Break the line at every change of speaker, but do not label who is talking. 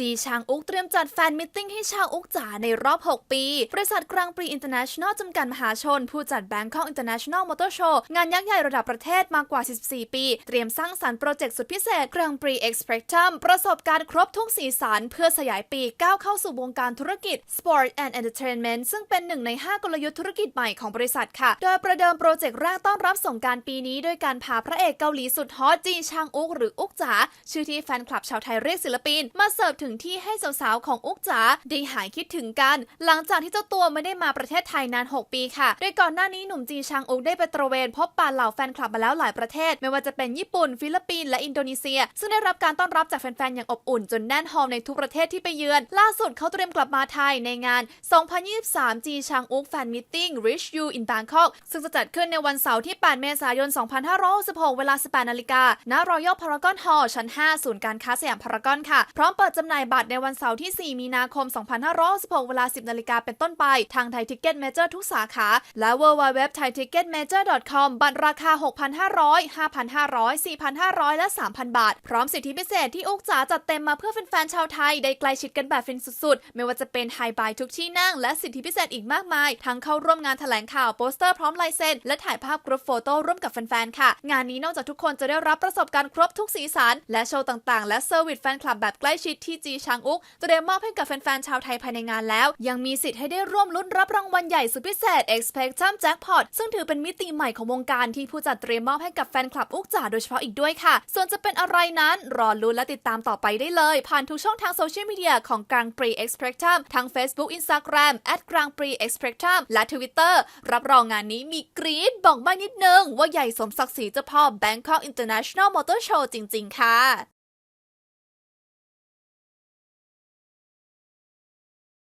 จีชางอุกเตรียมจัดแฟนมิทติ้งให้ชางอุกจ๋าในรอบ 6 ปี บริษัทกรังปรีอินเตอร์เนชั่นแนลจำกัดมหาชน ผู้จัด Bangkok International Motor Show งานยักษ์ใหญ่ระดับประเทศมากว่า 14 ปี เตรียมสร้างสรรค์โปรเจกต์สุดพิเศษกรังปรี X Spectrum ประสบการณ์ครบทุกสีสันเพื่อสยายปีกก้าวเข้าสู่วงการธุรกิจ Sport and Entertainment ซึ่งเป็นหนึ่งใน 5 กลยุทธ์ธุรกิจใหม่ของบริษัทค่ะ โดยประเดิมโปรเจกต์แรกต้อนรับสงการปีนี้ด้วยการพาพระเอกเกาหลีสุดฮอตจีชางอุกหรืออุกจ๋าชื่อที่แฟนคลับชาวไทยเรียกศิลปินมาเสิร์ฟถึงที่ให้สาวๆของอุกจ๋าได้หายคิดถึงกัน หลังจากที่เจ้าตัวไม่ได้มาประเทศไทยนาน 6 ปีค่ะ โดยก่อนหน้านี้หนุ่มจีชางอุกได้ไปตระเวนพบปะเหล่าแฟนคลับมาแล้วหลายประเทศ ไม่ว่าจะเป็นญี่ปุ่น ฟิลิปปินส์และอินโดนีเซีย ซึ่งได้รับการต้อนรับจากแฟนๆอย่างอบอุ่น จนแน่นฮอลในทุกประเทศที่ไปเยือน ล่าสุดเขาเตรียมกลับมาไทยในงาน 2023 จีชางอุกแฟนมิทติ้ง Rich You in Bangkok ซึ่งจะจัดขึ้นในวันเสาร์ที่ 8 เมษายน 2566 เวลา 18นาฬิกาณ Royal Paragon Hall ชั้น 5 ศูนย์การค้าสยามพารากอนค่ะ พร้อมเปิดจำหน่ายบัตรในวันเสาร์ที่ 4 มีนาคม 2566เวลา 10 นาฬิกาเป็นต้นไป ทางไทยทิกเก็ตเมเจอร์ทุกสาขา และ www.thaiticketmajor.com บัตรราคา 6,500 5,500 4,500 และ 3,000 บาท พร้อมสิทธิพิเศษที่อุกจ๋าจัดเต็มมาเพื่อแฟนๆชาวไทย ได้ใกล้ชิดกันแบบฟินสุดๆ ไม่ว่าจะเป็นไฮบายทุกที่นั่ง และสิทธิพิเศษอีกมากมาย ทั้งเข้าร่วมงานแถลงข่าวโปสเตอร์พร้อมลายเซ็นและถ่ายภาพกรุ๊ปโฟโต้ร่วมกับแฟนๆค่ะ งานนี้นอกจากทุกคนจะได้รับประสบการณ์ครบทุกสีสันและโชว์ต่างๆ และเซอร์วิสแฟนคลับแบบใกล้ชิดที่จีชางอุกเตรียมมอบให้กับแฟนๆชาวไทยภายในงานแล้ว ยังมีสิทธิ์ให้ได้ร่วมลุ้นรับรางวัลใหญ่สุดพิเศษ Expectrum Jackpot ซึ่งถือเป็นมิติใหม่ของวงการที่ผู้จัดเตรียมมอบให้กับแฟนคลับอุกจ๋าโดยเฉพาะอีกด้วยค่ะ ส่วนจะเป็นอะไรนั้นรอลุ้นและติดตามต่อไปได้เลย ผ่านทุกช่องทางโซเชียลมีเดียของกลางปรี X Spectrum ทั้ง Facebook Instagram แอดกลางปรี X Spectrum และ Twitter รับรองงานนี้มีกรี๊ดบอกบ้างนิดนึง ว่าใหญ่สมศักดิ์ศรีเจ้าพ่อ Bangkok International Motor Show จริง ๆ ค่ะ